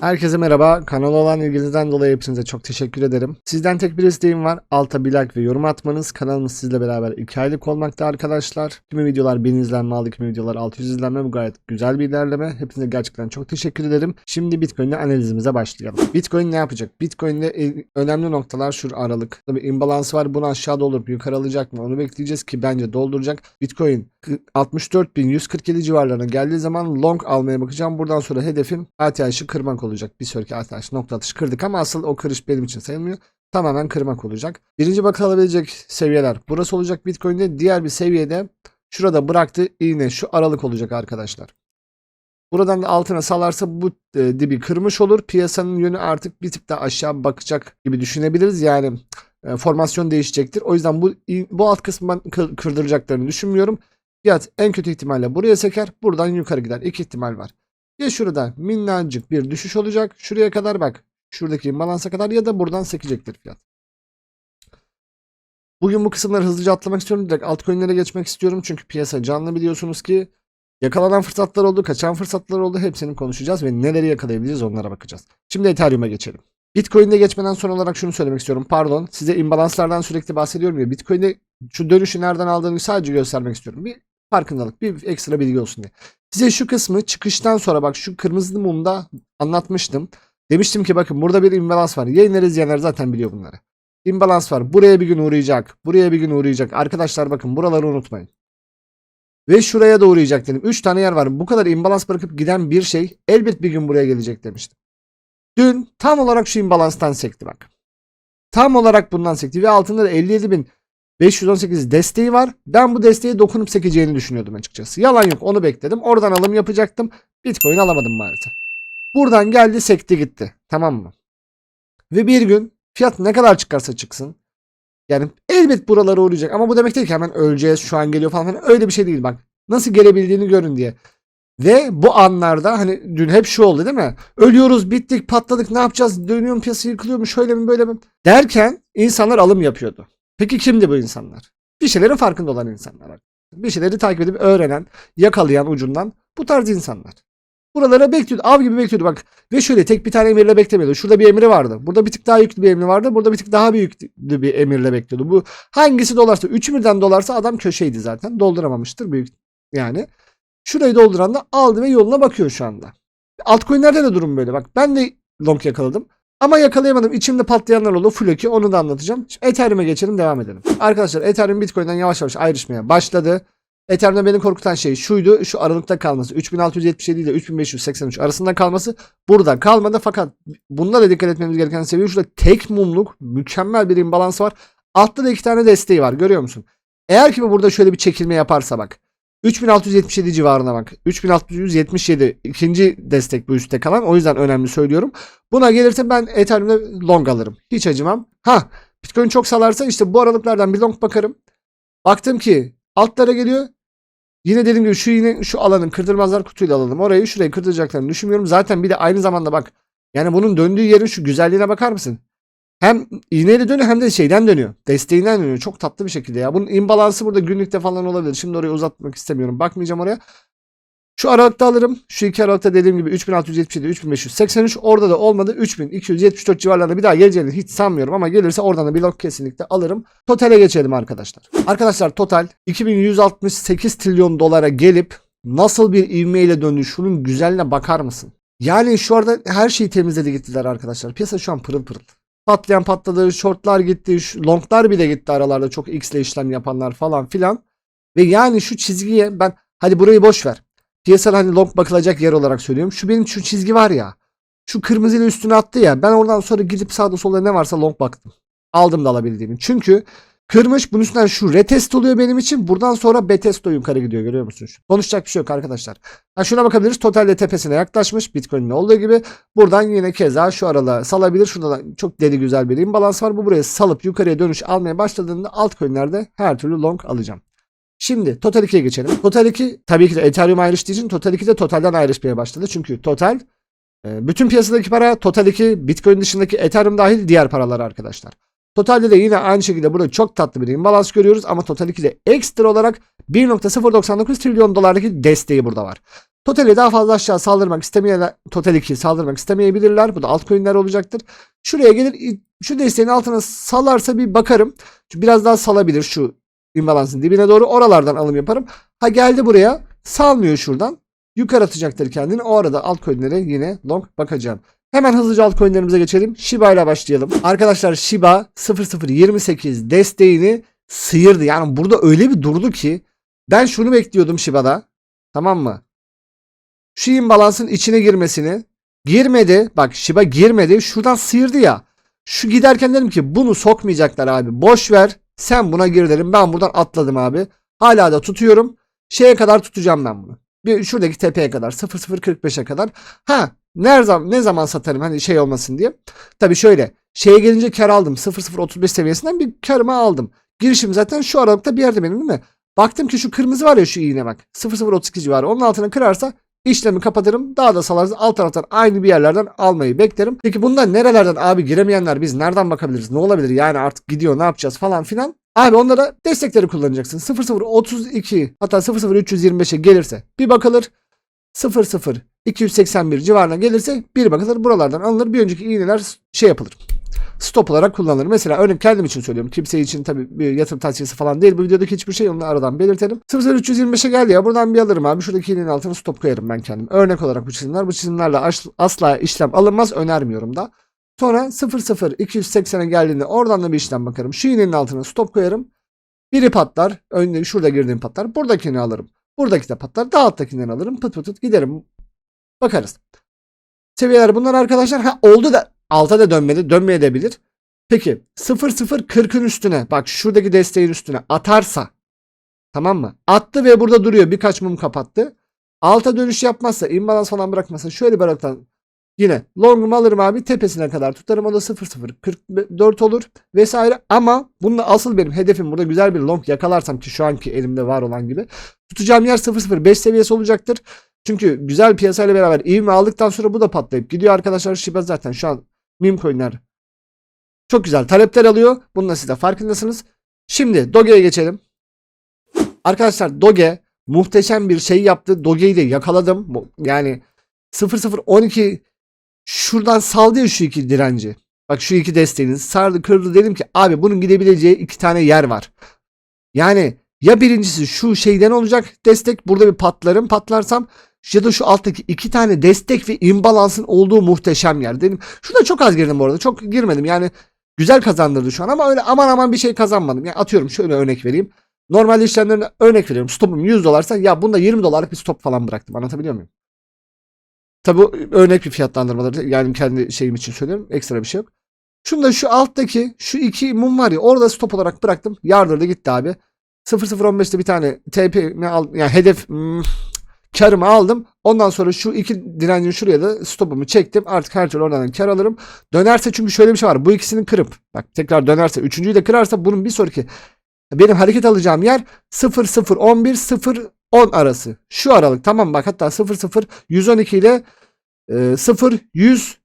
Herkese merhaba. Kanala olan ilginizden dolayı hepinize çok teşekkür ederim. Sizden tek bir isteğim var. Alta bir like ve yorum atmanız. Kanalımız sizle beraber 2 aylık olmakta arkadaşlar. Kimi videolar 1000 izlenme aldı, kimi videolar 600 izlenme. Bu gayet güzel bir ilerleme. Hepinize gerçekten çok teşekkür ederim. Şimdi Bitcoin'le analizimize başlayalım. Bitcoin ne yapacak? Bitcoin'de e- önemli noktalar şu aralık. Tabii imbalans var. Bunu aşağı doldurup yukarı alacak mı? Onu bekleyeceğiz ki bence dolduracak. Bitcoin 64.147 civarlarına geldiği zaman long almaya bakacağım. Buradan sonra hedefim ATH'ı kırmak olacak. Bir sonraki ATH nokta atışı kırdık ama asıl o kırış benim için sayılmıyor. Tamamen kırmak olacak. Birinci bakılabilecek seviyeler burası olacak Bitcoin'de. Diğer bir seviyede şurada bıraktı iğne şu aralık olacak arkadaşlar. Buradan da altına salarsa bu e, dibi kırmış olur. Piyasanın yönü artık bir tık daha aşağı bakacak gibi düşünebiliriz. Yani e, formasyon değişecektir. O yüzden bu bu alt kısmından kı- kırdıracaklarını düşünmüyorum. Fiyat en kötü ihtimalle buraya seker. Buradan yukarı gider. İki ihtimal var. Ya şurada minnacık bir düşüş olacak. Şuraya kadar bak. Şuradaki imbalansa kadar ya da buradan sekecektir fiyat. Bugün bu kısımları hızlıca atlamak istiyorum. Direkt altcoin'lere geçmek istiyorum. Çünkü piyasa canlı biliyorsunuz ki. Yakalanan fırsatlar oldu, kaçan fırsatlar oldu. Hepsini konuşacağız ve neleri yakalayabileceğiz onlara bakacağız. Şimdi Ethereum'a geçelim. Bitcoin'de geçmeden son olarak şunu söylemek istiyorum. Pardon. Size imbalanslardan sürekli bahsediyorum ya. Bitcoin'de şu dönüşü nereden aldığını sadece göstermek istiyorum. Bir farkındalık, bir ekstra bilgi olsun diye. Size şu kısmı çıkıştan sonra bak şu kırmızı mumda anlatmıştım. Demiştim ki bakın burada bir imbalans var. Yayınları izleyenler zaten biliyor bunları. İmbalans var. Buraya bir gün uğrayacak. Buraya bir gün uğrayacak. Arkadaşlar bakın buraları unutmayın. Ve şuraya da uğrayacak dedim. 3 tane yer var. Bu kadar imbalans bırakıp giden bir şey elbet bir gün buraya gelecek demiştim. Dün tam olarak şu imbalanstan sekti bak. Tam olarak bundan sekti ve altında da 57.518 desteği var. Ben bu desteğe dokunup sekeceğini düşünüyordum açıkçası. Yalan yok onu bekledim. Oradan alım yapacaktım. Bitcoin alamadım maalesef. Buradan geldi sekti gitti. Tamam mı? Ve bir gün fiyat ne kadar çıkarsa çıksın. Yani elbet buralara uğrayacak. Ama bu demek değil ki hemen öleceğiz şu an geliyor falan. filan. Öyle bir şey değil bak. Nasıl gelebildiğini görün diye. Ve bu anlarda hani dün hep şu oldu değil mi? Ölüyoruz, bittik, patladık, ne yapacağız? Dönüyor mu piyasa yıkılıyor mu? Şöyle mi böyle mi? Derken insanlar alım yapıyordu. Peki kimdi bu insanlar? Bir şeylerin farkında olan insanlar. Bir şeyleri takip edip öğrenen, yakalayan ucundan bu tarz insanlar. Buralara bekliyordu. Av gibi bekliyordu bak. Ve şöyle tek bir tane emirle beklemiyordu. Şurada bir emri vardı. Burada bir tık daha yüklü bir emri vardı. Burada bir tık daha büyük bir emirle bekliyordu. Bu hangisi dolarsa, üçü birden dolarsa adam köşeydi zaten. Dolduramamıştır büyük yani. Şurayı dolduran da aldı ve yoluna bakıyor şu anda. Altcoin'lerde de durum böyle. Bak ben de long yakaladım. Ama yakalayamadım. İçimde patlayanlar oldu. Ökü. Onu da anlatacağım. Şimdi Ethereum'e geçelim devam edelim. Arkadaşlar Ethereum Bitcoin'den yavaş yavaş ayrışmaya başladı. Ethereum'da beni korkutan şey şuydu. Şu aralıkta kalması. 3677 ile 3583 arasında kalması. Burada kalmadı fakat bunda da dikkat etmemiz gereken seviye şurada tek mumluk mükemmel bir imbalans var. Altta da iki tane desteği var. Görüyor musun? Eğer ki bu burada şöyle bir çekilme yaparsa bak. 3677 civarına bak. 3677 ikinci destek bu üstte kalan. O yüzden önemli söylüyorum. Buna gelirse ben Ethereum'da long alırım. Hiç acımam. Ha Bitcoin çok salarsa işte bu aralıklardan bir long bakarım. Baktım ki altlara geliyor. Yine dediğim gibi şu yine şu alanın kırdırmazlar kutuyla alalım. Orayı şurayı kırdıracaklarını düşünmüyorum. Zaten bir de aynı zamanda bak. Yani bunun döndüğü yerin şu güzelliğine bakar mısın? Hem iğneyle dönüyor hem de şeyden dönüyor. Desteğinden dönüyor. Çok tatlı bir şekilde ya. Bunun imbalansı burada günlükte falan olabilir. Şimdi orayı uzatmak istemiyorum. Bakmayacağım oraya. Şu aralıkta alırım. Şu iki aralıkta dediğim gibi 3677, 3583. Orada da olmadı. 3274 civarlarında bir daha geleceğini hiç sanmıyorum. Ama gelirse oradan da bir log kesinlikle alırım. Total'e geçelim arkadaşlar. Arkadaşlar total 2168 trilyon dolara gelip nasıl bir ivmeyle döndü şunun güzelliğine bakar mısın? Yani şu arada her şeyi temizledi gittiler arkadaşlar. Piyasa şu an pırıl pırıl. Patlayan patladı, shortlar gitti, longlar bile gitti aralarda çok X ile işlem yapanlar falan filan. Ve yani şu çizgiye ben hadi burayı boş ver. Piyasada hani long bakılacak yer olarak söylüyorum. Şu benim şu çizgi var ya. Şu kırmızıyla üstüne attı ya. Ben oradan sonra gidip sağda solda ne varsa long baktım. Aldım da alabildiğimi. Çünkü kırmış bunun üstünden şu retest oluyor benim için. Buradan sonra betesto yukarı gidiyor görüyor musun? Konuşacak bir şey yok arkadaşlar. Ha şuna bakabiliriz. Totalde tepesine yaklaşmış. Bitcoin'in olduğu gibi. Buradan yine keza şu aralığa salabilir. Şurada da çok deli güzel bir imbalans var. Bu buraya salıp yukarıya dönüş almaya başladığında altcoin'lerde her türlü long alacağım. Şimdi Total 2'ye geçelim. Total 2 tabii ki de Ethereum ayrıştığı için Total 2 de Total'den ayrışmaya başladı. Çünkü Total e, bütün piyasadaki para Total 2 Bitcoin dışındaki Ethereum dahil diğer paralar arkadaşlar. Totalde de yine aynı şekilde burada çok tatlı bir imbalans görüyoruz ama Total 2'de ekstra olarak 1.099 trilyon dolardaki desteği burada var. Total'i daha fazla aşağı saldırmak istemeyenler, Total 2 saldırmak istemeyebilirler. Bu da altcoin'ler olacaktır. Şuraya gelir şu desteğin altına salarsa bir bakarım. Biraz daha salabilir şu imbalansın dibine doğru. Oralardan alım yaparım. Ha geldi buraya salmıyor şuradan. Yukarı atacaktır kendini. O arada altcoin'lere yine long bakacağım. Hemen hızlıca altcoin'lerimize geçelim. Shiba ile başlayalım. Arkadaşlar Shiba 0028 desteğini sıyırdı. Yani burada öyle bir durdu ki ben şunu bekliyordum Shiba'da. Tamam mı? Şu imbalansın içine girmesini. Girmedi. Bak Shiba girmedi. Şuradan sıyırdı ya. Şu giderken dedim ki bunu sokmayacaklar abi. Boş ver. Sen buna gir dedim. Ben buradan atladım abi. Hala da tutuyorum. Şeye kadar tutacağım ben bunu. Bir şuradaki tepeye kadar 0045'e kadar. Ha ne zaman ne zaman satarım hani şey olmasın diye. Tabii şöyle şeye gelince kar aldım. 0035 seviyesinden bir karımı aldım. Girişim zaten şu aralıkta bir yerde benim değil mi? Baktım ki şu kırmızı var ya şu iğne bak. 0032 civarı. Onun altına kırarsa işlemi kapatırım. Daha da salarız. Alt taraftan aynı bir yerlerden almayı beklerim. Peki bundan nerelerden abi giremeyenler biz nereden bakabiliriz? Ne olabilir? Yani artık gidiyor ne yapacağız falan filan. Abi onlara destekleri kullanacaksın. 0032 hatta 00325'e gelirse bir bakılır. 00 281 civarına gelirse bir bakılır. Buralardan alınır. Bir önceki iğneler şey yapılır. Stop olarak kullanılır. Mesela örnek kendim için söylüyorum. Kimse için tabii bir yatırım tavsiyesi falan değil. Bu videodaki hiçbir şey onu aradan belirtelim. 00325'e geldi ya buradan bir alırım abi. Şuradaki iğnenin altına stop koyarım ben kendim. Örnek olarak bu çizimler. Bu çizimlerle as- asla işlem alınmaz. Önermiyorum da. Sonra 00280'e geldiğinde oradan da bir işlem bakarım. Şu iğnenin altına stop koyarım. Biri patlar. Önce şurada girdiğim patlar. Buradakini alırım. Buradaki de patlar. Daha alttakinden alırım. Pıt pıt pıt giderim. Bakarız. Seviyeler bunlar arkadaşlar. Ha oldu da alta da dönmedi. Dönmeye de bilir. Peki 0040'ın üstüne bak şuradaki desteğin üstüne atarsa tamam mı? Attı ve burada duruyor. Birkaç mum kapattı. Alta dönüş yapmazsa, imbalans falan bırakmazsa şöyle bir yine longumu alırım abi tepesine kadar tutarım. O da 0044 olur vesaire. Ama bununla asıl benim hedefim burada güzel bir long yakalarsam ki şu anki elimde var olan gibi tutacağım yer 005 seviyesi olacaktır. Çünkü güzel piyasayla beraber ivme aldıktan sonra bu da patlayıp gidiyor arkadaşlar. Shiba zaten şu an meme coinler çok güzel talepler alıyor. Bununla siz de farkındasınız. Şimdi Doge'ye geçelim. Arkadaşlar Doge muhteşem bir şey yaptı. Doge'yi de yakaladım. Yani 0012 şuradan saldı ya şu iki direnci. Bak şu iki desteğiniz sardı kırdı dedim ki abi bunun gidebileceği iki tane yer var. Yani ya birincisi şu şeyden olacak destek burada bir patlarım patlarsam ya da şu alttaki iki tane destek ve imbalansın olduğu muhteşem yer. Dedim şurada çok az girdim bu arada. Çok girmedim. Yani güzel kazandırdı şu an ama öyle aman aman bir şey kazanmadım. Yani atıyorum şöyle örnek vereyim. Normalde işlemlerine örnek veriyorum. Stopum 100 dolarsa ya bunda 20 dolarlık bir stop falan bıraktım. Anlatabiliyor muyum? Tabi örnek bir fiyatlandırmaları yani kendi şeyim için söylüyorum. Ekstra bir şey yok. Şunda şu alttaki şu iki mum var ya orada stop olarak bıraktım. Yardırdı gitti abi. 0015'te bir tane TP yani hedef hmm, karımı aldım. Ondan sonra şu iki direncin şuraya da stopumu çektim. Artık her türlü oradan kar alırım. Dönerse çünkü şöyle bir şey var. Bu ikisini kırıp bak tekrar dönerse üçüncüyü de kırarsa bunun bir sonraki benim hareket alacağım yer 0011 010 arası. Şu aralık tamam bak hatta 00 112 ile e, 0 100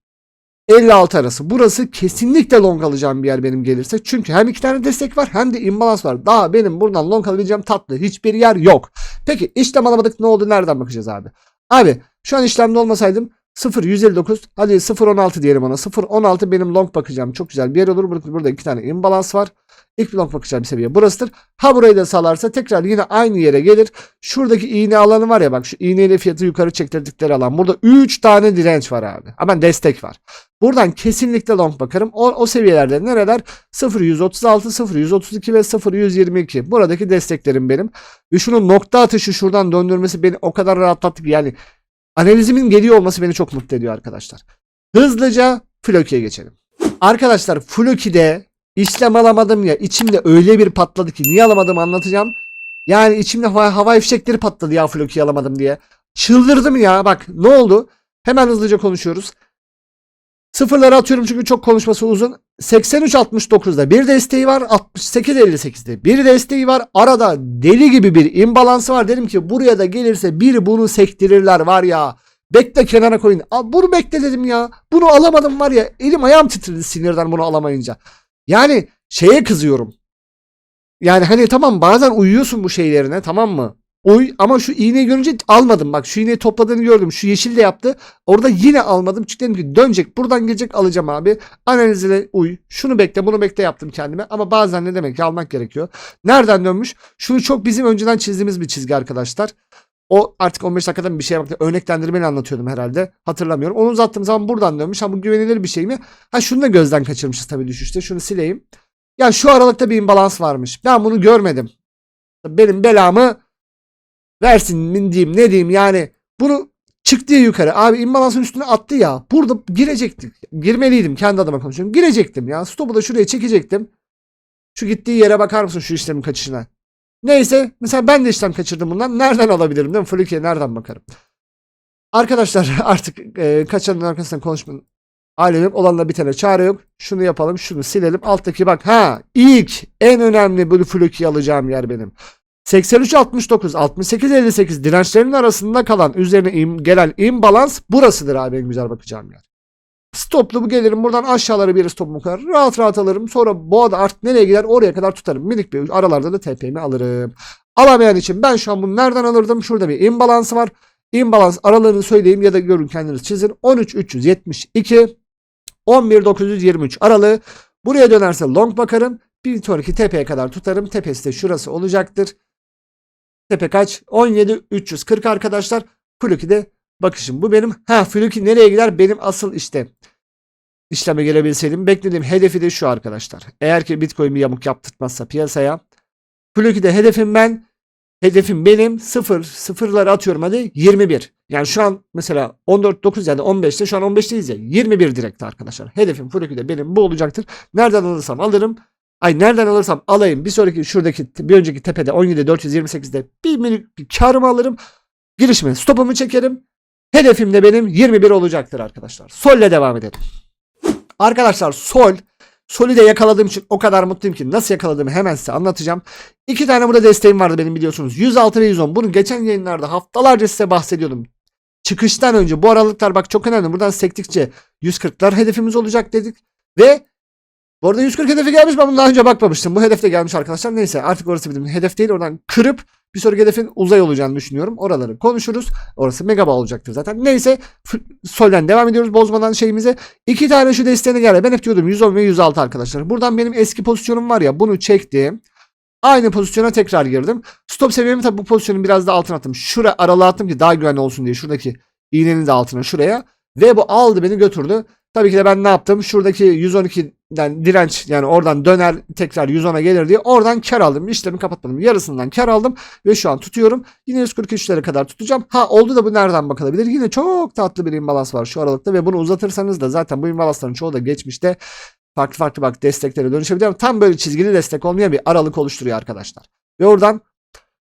56 arası. Burası kesinlikle long alacağım bir yer benim gelirse. Çünkü hem iki tane destek var hem de imbalans var. Daha benim buradan long alabileceğim tatlı hiçbir yer yok. Peki işlem alamadık ne oldu nereden bakacağız abi? Abi şu an işlemde olmasaydım 0 159 hadi 0 16 diyelim ona. 0 16 benim long bakacağım. Çok güzel bir yer olur. Burada, burada iki tane imbalans var. İlk long bakacağım seviye burasıdır. Ha burayı da sağlarsa tekrar yine aynı yere gelir. Şuradaki iğne alanı var ya bak şu iğneyle fiyatı yukarı çektirdikleri alan. Burada 3 tane direnç var abi. Ama destek var. Buradan kesinlikle long bakarım. O, o seviyelerde nereler? 0136, 0132 ve 0122. Buradaki desteklerim benim. Ve şunun nokta atışı şuradan döndürmesi beni o kadar rahatlattı ki yani analizimin geliyor olması beni çok mutlu ediyor arkadaşlar. Hızlıca Floki'ye geçelim. Arkadaşlar Floki'de işlem alamadım ya içimde öyle bir patladı ki niye alamadım anlatacağım. Yani içimde hava, hava fişekleri patladı ya Floki'yi alamadım diye. Çıldırdım ya bak ne oldu? Hemen hızlıca konuşuyoruz. Sıfırları atıyorum çünkü çok konuşması uzun. 83-69'da bir desteği var. 68-58'de bir desteği var. Arada deli gibi bir imbalansı var. Dedim ki buraya da gelirse bir bunu sektirirler var ya. Bekle kenara koyun. Bunu bekle dedim ya. Bunu alamadım var ya. Elim ayağım titredi sinirden bunu alamayınca. Yani şeye kızıyorum. Yani hani tamam bazen uyuyorsun bu şeylerine tamam mı? Uy ama şu iğneyi görünce almadım. Bak şu iğneyi topladığını gördüm. Şu yeşil de yaptı. Orada yine almadım. Çünkü dedim ki dönecek. Buradan gelecek alacağım abi. Analizle uy. Şunu bekle bunu bekle yaptım kendime. Ama bazen ne demek almak gerekiyor. Nereden dönmüş? Şunu çok bizim önceden çizdiğimiz bir çizgi arkadaşlar. O artık 15 dakikada bir şey yaptı. Örneklendirmeni anlatıyordum herhalde. Hatırlamıyorum. Onu uzattığım zaman buradan dönmüş. Ha bu güvenilir bir şey mi? Ha şunu da gözden kaçırmışız tabii düşüşte. Şunu sileyim. Ya şu aralıkta bir imbalans varmış. Ben bunu görmedim. Benim belamı versin mi diyeyim ne diyeyim yani. Bunu çıktı yukarı. Abi imbalansın üstüne attı ya. Burada girecektik. Girmeliydim kendi adıma konuşuyorum. Girecektim ya. Stopu da şuraya çekecektim. Şu gittiği yere bakar mısın şu işlemin kaçışına? Neyse mesela ben de işlem kaçırdım bundan. Nereden alabilirim değil mi? Fluke'ye nereden bakarım? Arkadaşlar artık e, kaçanın arkasından konuşmanın alemi yok. Olanla bitene çare yok. Şunu yapalım şunu silelim. Alttaki bak ha ilk en önemli bu Fluke'yi alacağım yer benim. 83-69, 68-58 dirençlerin arasında kalan üzerine im, gelen imbalans burasıdır abi en güzel bakacağım yer. Stoplu bu gelirim buradan aşağılara bir stopumu koyar. Rahat rahat alırım. Sonra bu da artık nereye gider oraya kadar tutarım. Minik bir aralarda da TP'mi alırım. Alamayan için ben şu an bunu nereden alırdım? Şurada bir imbalansı var. İmbalans aralarını söyleyeyim ya da görün kendiniz çizin. 13.372 11.923 aralığı. Buraya dönerse long bakarım. Bir sonraki tepeye kadar tutarım. Tepesi de şurası olacaktır. Tepe kaç? 17.340 arkadaşlar. Fluky de bakışım. Bu benim. Ha Fluky nereye gider? Benim asıl işte işleme gelebilseydim. Beklediğim hedefi de şu arkadaşlar. Eğer ki Bitcoin bir yamuk yaptırtmazsa piyasaya. Fluky'de hedefim ben. Hedefim benim 0 sıfırları atıyorum hadi 21. Yani şu an mesela 14.9 yani 15'te şu an 15'teyiz ya 21 direkt arkadaşlar. Hedefim Fluky'de benim bu olacaktır. Nereden alırsam alırım. Ay nereden alırsam alayım. Bir sonraki şuradaki bir önceki tepede 17.428'de bir minik bir karımı alırım. Girişime stopumu çekerim. Hedefim de benim 21 olacaktır arkadaşlar. Sol ile devam edelim. Arkadaşlar sol Sol'i de yakaladığım için o kadar mutluyum ki nasıl yakaladığımı hemen size anlatacağım. İki tane burada desteğim vardı benim biliyorsunuz. 106 ve 110. Bunu geçen yayınlarda haftalarca size bahsediyordum. Çıkıştan önce bu aralıklar bak çok önemli. Buradan sektikçe 140'lar hedefimiz olacak dedik. Ve bu arada 140 hedefi gelmiş ben bunu daha önce bakmamıştım. Bu hedef de gelmiş arkadaşlar. Neyse artık orası bizim hedef değil. Oradan kırıp bir sonraki hedefin uzay olacağını düşünüyorum. Oraları konuşuruz. Orası megabaa olacaktır zaten. Neyse solden devam ediyoruz bozmadan şeyimize. İki tane şu desteğine geldi. Ben hep diyordum 110 ve 106 arkadaşlar. Buradan benim eski pozisyonum var ya bunu çektim. Aynı pozisyona tekrar girdim. Stop seviyemi tabi bu pozisyonun biraz da altına attım. Şuraya aralığa attım ki daha güvenli olsun diye. Şuradaki iğnenin de altına şuraya. Ve bu aldı beni götürdü. Tabii ki de ben ne yaptım? Şuradaki 112'den direnç yani oradan döner tekrar 110'a gelir diye oradan kar aldım. İşlemi kapatmadım. Yarısından kar aldım ve şu an tutuyorum. Yine 143'lere kadar tutacağım. Ha oldu da bu nereden bakılabilir? Yine çok tatlı bir imbalans var şu aralıkta ve bunu uzatırsanız da zaten bu imbalansların çoğu da geçmişte farklı farklı bak desteklere dönüşebilir ama tam böyle çizgili destek olmayan bir aralık oluşturuyor arkadaşlar. Ve oradan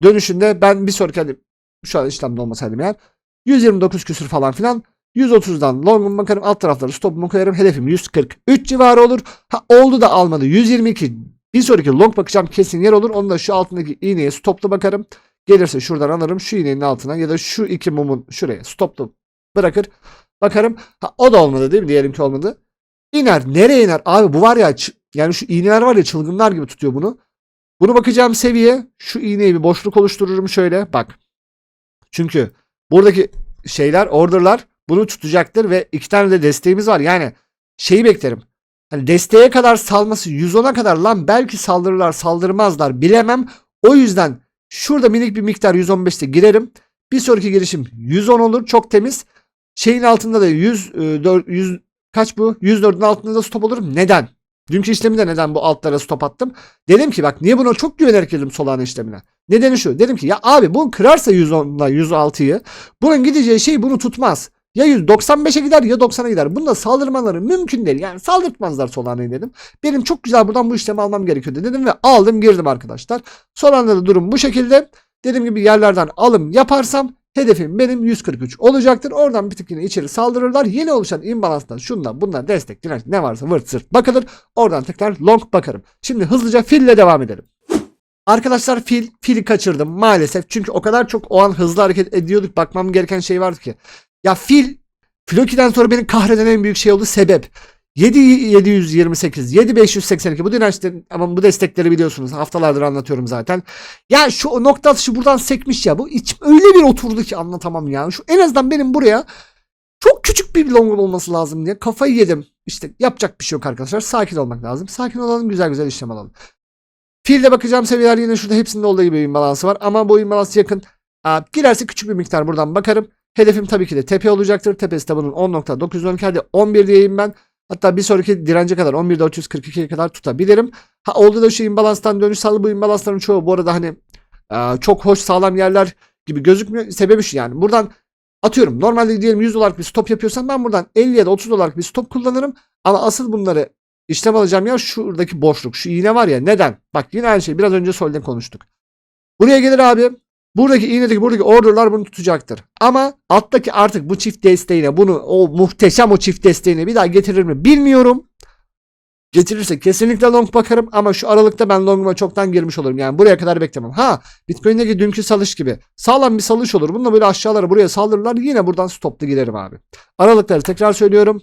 dönüşünde ben bir sonraki hani şu an işlemde olmasaydım yani 129 küsür falan filan 130'dan long'um bakarım alt tarafları stop'umu koyarım. Hedefim 143 civarı olur. Ha oldu da almadı. 122 bir sonraki long bakacağım kesin yer olur. Onu da şu altındaki iğneye stop'lu bakarım. Gelirse şuradan alırım şu iğnenin altına ya da şu iki mumun şuraya stop'lu bırakır. Bakarım. Ha o da olmadı değil mi? Diyelim ki olmadı. İner. Nereye iner? Abi bu var ya yani şu iğneler var ya çılgınlar gibi tutuyor bunu. Bunu bakacağım seviye şu iğneye bir boşluk oluştururum şöyle. Bak. Çünkü buradaki şeyler orderlar bunu tutacaktır ve iki tane de desteğimiz var. Yani şeyi beklerim. Hani desteğe kadar salması 110'a kadar lan belki saldırırlar saldırmazlar bilemem. O yüzden şurada minik bir miktar 115'te girerim. Bir sonraki girişim 110 olur çok temiz. Şeyin altında da 100, 100 kaç bu? 104'ün altında da stop olurum. Neden? Dünkü işleminde neden bu altlara stop attım? Dedim ki bak niye buna çok güvenerek girdim Solana işlemine. Nedeni şu. Dedim ki ya abi bunu kırarsa 110'la 106'yı bunun gideceği şey bunu tutmaz. Ya 195'e gider ya 90'a gider. Bunda saldırmaları mümkün değil. Yani saldırtmazlar Solana'yı dedim. Benim çok güzel buradan bu işlemi almam gerekiyordu dedim ve aldım girdim arkadaşlar. Solana'da durum bu şekilde. Dediğim gibi yerlerden alım yaparsam hedefim benim 143 olacaktır. Oradan bir tık yine içeri saldırırlar. Yeni oluşan imbalanstan şundan bundan destek direnç ne varsa vırt sırt bakılır. Oradan tekrar long bakarım. Şimdi hızlıca fille devam edelim. Arkadaşlar fil, fili kaçırdım maalesef. Çünkü o kadar çok o an hızlı hareket ediyorduk. Bakmam gereken şey vardı ki. Ya fil Floki'den sonra beni kahreden en büyük şey oldu sebep. 7728, 7582 bu dirençlerin ama bu destekleri biliyorsunuz. Haftalardır anlatıyorum zaten. Ya şu nokta atışı buradan sekmiş ya. Bu içim öyle bir oturdu ki anlatamam ya. Şu en azından benim buraya çok küçük bir long olması lazım diye kafayı yedim. İşte yapacak bir şey yok arkadaşlar. Sakin olmak lazım. Sakin olalım, güzel güzel işlem alalım. Fiilde bakacağım seviyeler yine şurada hepsinde olduğu gibi oyun balansı var. Ama bu balansı yakın. Aa, girerse küçük bir miktar buradan bakarım. Hedefim tabii ki de tepe olacaktır. Tepesi bunun 10.912 hadi 11 diyeyim ben. Hatta bir sonraki dirence kadar 11.442'ye kadar tutabilirim. Ha oldu da şu imbalanstan dönüş sağlı bu imbalansların çoğu bu arada hani aa, çok hoş sağlam yerler gibi gözükmüyor. Sebebi şu yani. Buradan atıyorum normalde diyelim 100 dolarlık bir stop yapıyorsam ben buradan 50 ya da 30 dolarlık bir stop kullanırım. Ama asıl bunları işlem alacağım yer şuradaki boşluk. Şu iğne var ya neden? Bak yine aynı şey biraz önce solden konuştuk. Buraya gelir abi. Buradaki iğnedeki buradaki orderlar bunu tutacaktır. Ama alttaki artık bu çift desteğine bunu o muhteşem o çift desteğine bir daha getirir mi bilmiyorum. Getirirse kesinlikle long bakarım ama şu aralıkta ben longuma çoktan girmiş olurum. Yani buraya kadar beklemem. Ha Bitcoin'deki dünkü salış gibi. Sağlam bir salış olur. Bununla böyle aşağılara buraya saldırırlar. Yine buradan stoplu girerim abi. Aralıkları tekrar söylüyorum.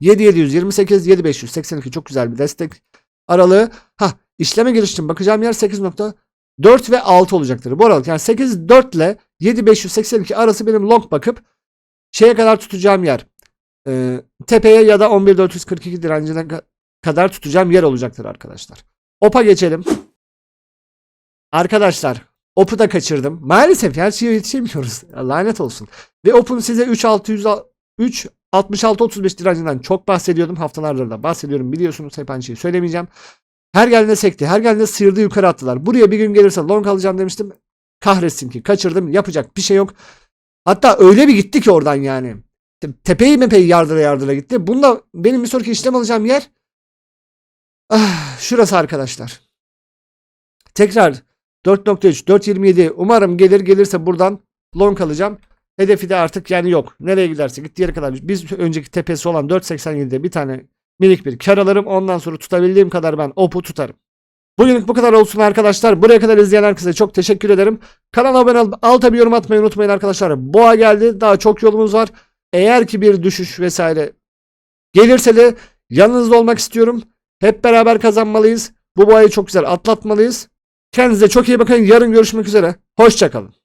7728, 7582 çok güzel bir destek aralığı. Ha işleme giriştim. Bakacağım yer 8.4 ve 6 olacaktır. Bu aralık yani 8, 4 ile 7582 arası benim long bakıp şeye kadar tutacağım yer. Ee, tepeye ya da 11442 direncine ka- kadar tutacağım yer olacaktır arkadaşlar. OP'a geçelim. Arkadaşlar OP'u da kaçırdım. Maalesef her şeye yetişemiyoruz. Lanet olsun. Ve OP'un size 3600 3 66-35 direncinden çok bahsediyordum. Haftalardır da bahsediyorum biliyorsunuz. Hep aynı şeyi söylemeyeceğim. Her geldiğinde sekti. Her geldiğinde sıyırdı yukarı attılar. Buraya bir gün gelirse long alacağım demiştim. Kahretsin ki kaçırdım. Yapacak bir şey yok. Hatta öyle bir gitti ki oradan yani. Te- Tepeyi mepeyi yardıra yardıra gitti. Bunda benim bir sonraki işlem alacağım yer ah, şurası arkadaşlar. Tekrar 4.3 4.27 umarım gelir gelirse buradan long alacağım. Hedefi de artık yani yok. Nereye giderse gittiği yere kadar. Biz önceki tepesi olan 4.87'de bir tane minik bir kar alırım. Ondan sonra tutabildiğim kadar ben OP'u tutarım. Bugünlük bu kadar olsun arkadaşlar. Buraya kadar izleyen herkese çok teşekkür ederim. Kanala abone olup alta bir yorum atmayı unutmayın arkadaşlar. Boğa geldi. Daha çok yolumuz var. Eğer ki bir düşüş vesaire gelirse de yanınızda olmak istiyorum. Hep beraber kazanmalıyız. Bu boğayı çok güzel atlatmalıyız. Kendinize çok iyi bakın. Yarın görüşmek üzere. Hoşçakalın.